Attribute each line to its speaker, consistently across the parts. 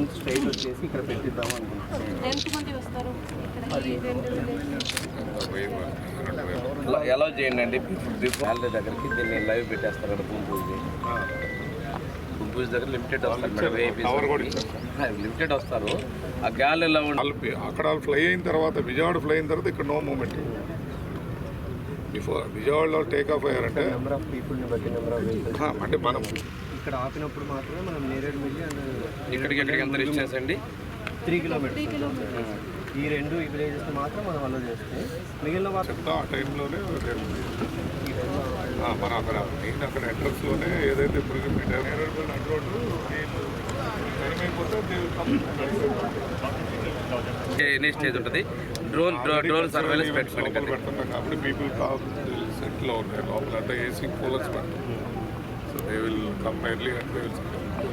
Speaker 1: నుంచి స్ట్రైట్ వచ్చేసి ఇక్కడ పెట్టిద్దాం అనుకుంటున్నాం. ఎలా చేయండి అండి. గ్యాలరీ దగ్గరికి దీన్ని లైవ్ పెట్టేస్తారు కదా భూమి పూజ భూమి పూజ దగ్గర లిమిటెడ్ వస్తారు లిమిటెడ్ వస్తారు. ఆ ఉండి
Speaker 2: వాళ్ళు పి- అక్కడ వాళ్ళు ఫ్లై అయిన తర్వాత విజయవాడ ఫ్లై అయిన తర్వాత ఇక్కడ నో మూమెంట్ బిఫోర్ విజయవాడలో టేక్ ఆఫ్ అయ్యారంటే
Speaker 1: నెంబర్ ఆఫ్ పీపుల్ని బట్టి నెంబర్ ఆఫ్
Speaker 2: అంటే మనం
Speaker 1: ఇక్కడ ఆపినప్పుడు మాత్రమే మనం నేరేడు మిల్లి అండ్
Speaker 3: ఇక్కడికి ఎక్కడికి ఎంత డిస్టెన్స్ అండి
Speaker 1: త్రీ కిలోమీటర్స్ ఈ రెండు ఈ విలేజెస్ మాత్రం మనం అలో చేస్తే. మిగిలిన
Speaker 2: చెప్తా ఆ టైంలోనే మనం అక్కడ మెయిన్ అక్కడ ఎంట్రన్స్లోనే ఏదైతే ఇప్పుడు నేరేడు అడ్రోడ్ టైం అయిపోతే they will come.
Speaker 3: ఎన్ని స్టేజ్ ఉంటుంది? డ్రోన్ డ్రోన్ సర్వేలెన్స్ పెట్టుకోండి.
Speaker 2: పెడుతున్నాం కాబట్టి పీపుల్ కాల్ సెట్లో ఉన్నాయి లోపల అంటే ఏసీ కూలర్స్ పెడతాం. So they will come early and they will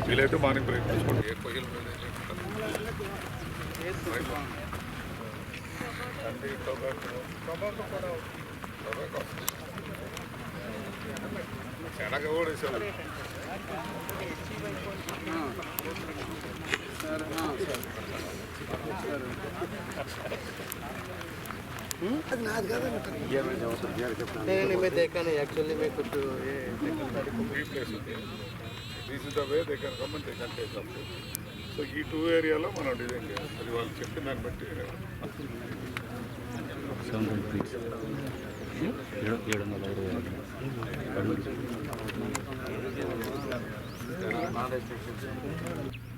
Speaker 2: వీలైతే మార్నింగ్ బ్రేక్ తీసుకోండి ఏ పొయ్యిల మీద కంది టొబాకో టొబాకో కూడా టొబాకో శనగ కూడా వేసారు
Speaker 1: नहीं मैं देखा नहीं एक्चुअली मैं कुछ ये
Speaker 2: ఈ ప్లేస్ ఉంది this is the way they can come and they can take up so ఈ టూ ఏరియాలో మనం డిజైన్ చేయాలి. అది వాళ్ళు చెప్పిన దాన్ని బట్టి అంటే మనకి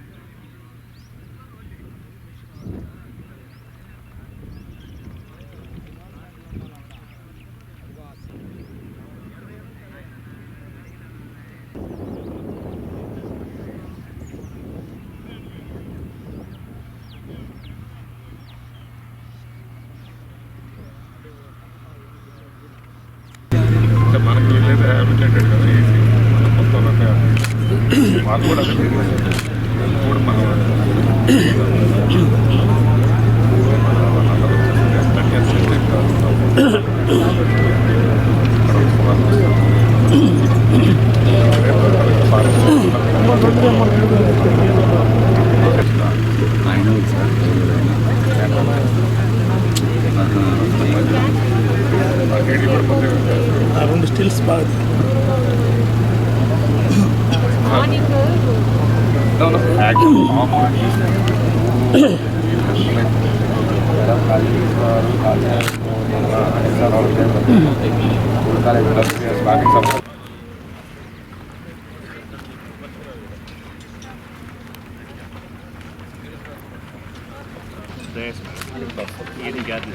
Speaker 2: వీళ్ళైతే హ్యాబిటేటెడ్ కదా ఏసీ మనం మొత్తం అంతా వాళ్ళు కూడా అదే. కూడా మనం
Speaker 4: రెండు స్టిల్స్ బాగా
Speaker 5: మార్నింగ్
Speaker 6: ఇది గ్యాస్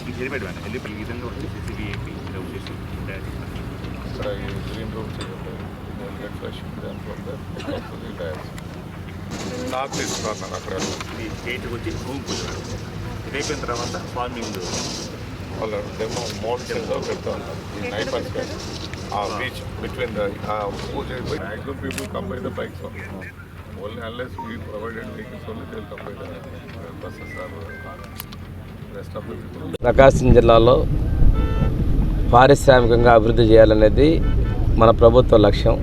Speaker 6: మేడం గ్యాస్ మేడం ఇది హెలిపెట్ మేడం హెలిపెట్ ఈ విధంగా వచ్చేసి విఐపి ఇలా వచ్చేసి డైరెక్ట్
Speaker 2: ఇక్కడ ఈ green rooms get fresh north east corner అక్కడ
Speaker 6: ఇది స్టేట్ వచ్చి భూమి పూజ మేడం ఇది అయిపోయిన తర్వాత ఫార్మింగ్
Speaker 2: వాళ్ళ డెమో మౌంటైన్లో పెడతా ఉంటారు ఈ నైపర్స్ ఆ బీచ్ బిట్వీన్ ద పూజ అయిపోయి maximum people come by the bikes only unless we provided vehicles only they come by the buses or
Speaker 3: Prakasam జిల్లాలో పారిశ్రామికంగా అభివృద్ధి చేయాలనేది మన ప్రభుత్వ లక్ష్యం.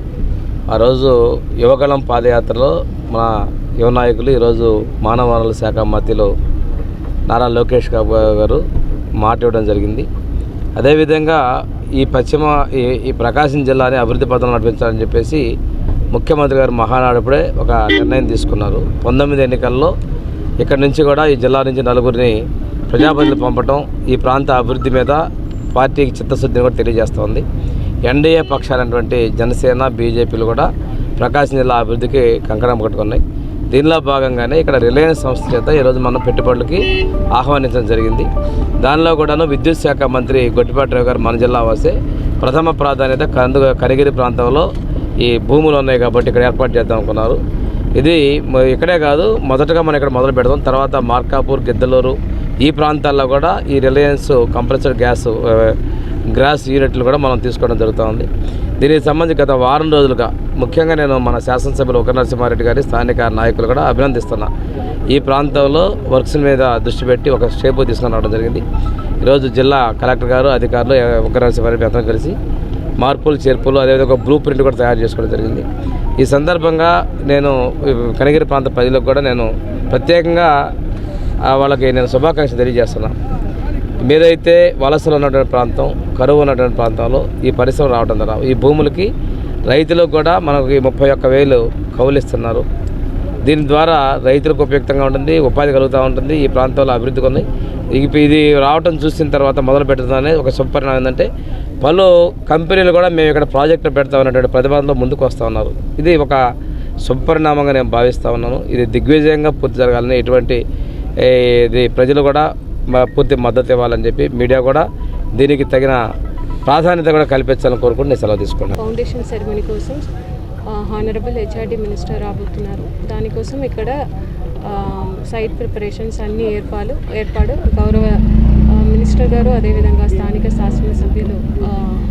Speaker 3: ఆ రోజు యువగళం పాదయాత్రలో మన యువ నాయకులు ఈరోజు మానవ వనరుల శాఖ మధ్యలో నారా లోకేష్ బాబు గారు మాట ఇవ్వడం జరిగింది. అదేవిధంగా ఈ పశ్చిమ ఈ ఈ ప్రకాశం జిల్లాని అభివృద్ధి పథంలో నడిపించాలని చెప్పేసి ముఖ్యమంత్రి గారు మహానాడుప్పుడే ఒక నిర్ణయం తీసుకున్నారు. పంతొమ్మిది ఎన్నికల్లో ఇక్కడ నుంచి కూడా ఈ జిల్లా నుంచి నలుగురిని ప్రజాప్రతినిధులు పంపటం ఈ ప్రాంత అభివృద్ధి మీద పార్టీకి చిత్తశుద్ధిని కూడా తెలియజేస్తోంది. ఎన్డీఏ పక్షాలైనటువంటి జనసేన బీజేపీలు కూడా ప్రకాశం జిల్లా అభివృద్ధికి కంకణం కట్టుకున్నాయి. దీనిలో భాగంగానే ఇక్కడ రిలయన్స్ సంస్థ చేత ఈరోజు మనం పెట్టుబడులకి ఆహ్వానించడం జరిగింది. దానిలో కూడాను విద్యుత్ శాఖ మంత్రి గొట్టిపాటి రావు గారు మన జిల్లా వాసే ప్రథమ ప్రాధాన్యత కందు కరిగిరి ప్రాంతంలో ఈ భూములు ఉన్నాయి కాబట్టి ఇక్కడ ఏర్పాటు చేద్దాం అనుకున్నారు. ఇది ఇక్కడే కాదు మొదటగా మనం ఇక్కడ మొదలు పెడదాం. తర్వాత మార్కాపూర్ గిద్దలూరు ఈ ప్రాంతాల్లో కూడా ఈ రిలయన్స్ కంప్రెసర్ గ్యాస్ గ్యాస్ యూనిట్లు కూడా మనం తీసుకోవడం జరుగుతుంది. దీనికి సంబంధించి గత వారం రోజులుగా ముఖ్యంగా నేను మన శాసనసభ్యులు ఒక నరసింహారెడ్డి గారి స్థానిక నాయకులు కూడా అభినందిస్తున్నా. ఈ ప్రాంతంలో వర్క్స్ మీద దృష్టి పెట్టి ఒక స్టేపు తీసుకొని రావడం జరిగింది. ఈరోజు జిల్లా కలెక్టర్ గారు అధికారులు ఒక నరసింహారెడ్డి అందరం కలిసి మార్పులు చేర్పులు అదేవిధంగా బ్లూ ప్రింట్ కూడా తయారు చేసుకోవడం జరిగింది. ఈ సందర్భంగా నేను కనగిరి ప్రాంత ప్రజలకు కూడా నేను ప్రత్యేకంగా వాళ్ళకి నేను శుభాకాంక్షలు తెలియజేస్తున్నాను మీరైతే వలసలు ఉన్నటువంటి ప్రాంతం కరువు ఉన్నటువంటి ప్రాంతంలో ఈ పరిశ్రమ రావడం ద్వారా ఈ భూములకి రైతులకు కూడా మనకి ముప్పై ఒక్క వేలు కౌలిస్తున్నారు దీని ద్వారా రైతులకు ఉపయుక్తంగా ఉంటుంది ఉపాధి కలుగుతూ ఉంటుంది ఈ ప్రాంతంలో అభివృద్ధి కొన్ని ఇది రావటం చూసిన తర్వాత మొదలు పెట్టడం ఒక సుపరిణామం ఏంటంటే పలు కంపెనీలు కూడా మేము ఇక్కడ ప్రాజెక్టులు పెడతాం అనేటువంటి ప్రతిపాదనలో ముందుకు వస్తూ ఉన్నారు. ఇది ఒక సుపరిణామంగా నేను భావిస్తూ ఉన్నాను. ఇది దిగ్విజయంగా పూర్తి జరగాలని ఎటువంటి ఇది ప్రజలు కూడా పూర్తి మద్దతు ఇవ్వాలని చెప్పి మీడియా కూడా దీనికి తగిన ప్రాధాన్యత కూడా కల్పించాలని కోరుకుంటూ నేను సెలవు తీసుకున్నాను.
Speaker 5: ఫౌండేషన్ సెరమనీ కోసం హానరబుల్ హెచ్ఆర్డి మినిస్టర్ రాబోతున్నారు. దానికోసం ఇక్కడ సైట్ ప్రిపరేషన్స్ అన్ని ఏర్పాలు ఏర్పాటు గౌరవ మినిస్టర్ గారు అదేవిధంగా స్థానిక శాసనసభ్యులు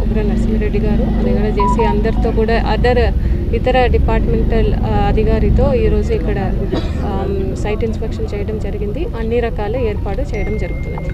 Speaker 5: ఉగ్ర నరసింహారెడ్డి గారు అది కూడా చేసి అందరితో కూడా అదర్ ఇతర డిపార్ట్మెంటల్ అధికారితో ఈరోజు ఇక్కడ సైట్ ఇన్స్పెక్షన్ చేయడం జరిగింది. అన్ని రకాల ఏర్పాటు చేయడం జరుగుతున్నది.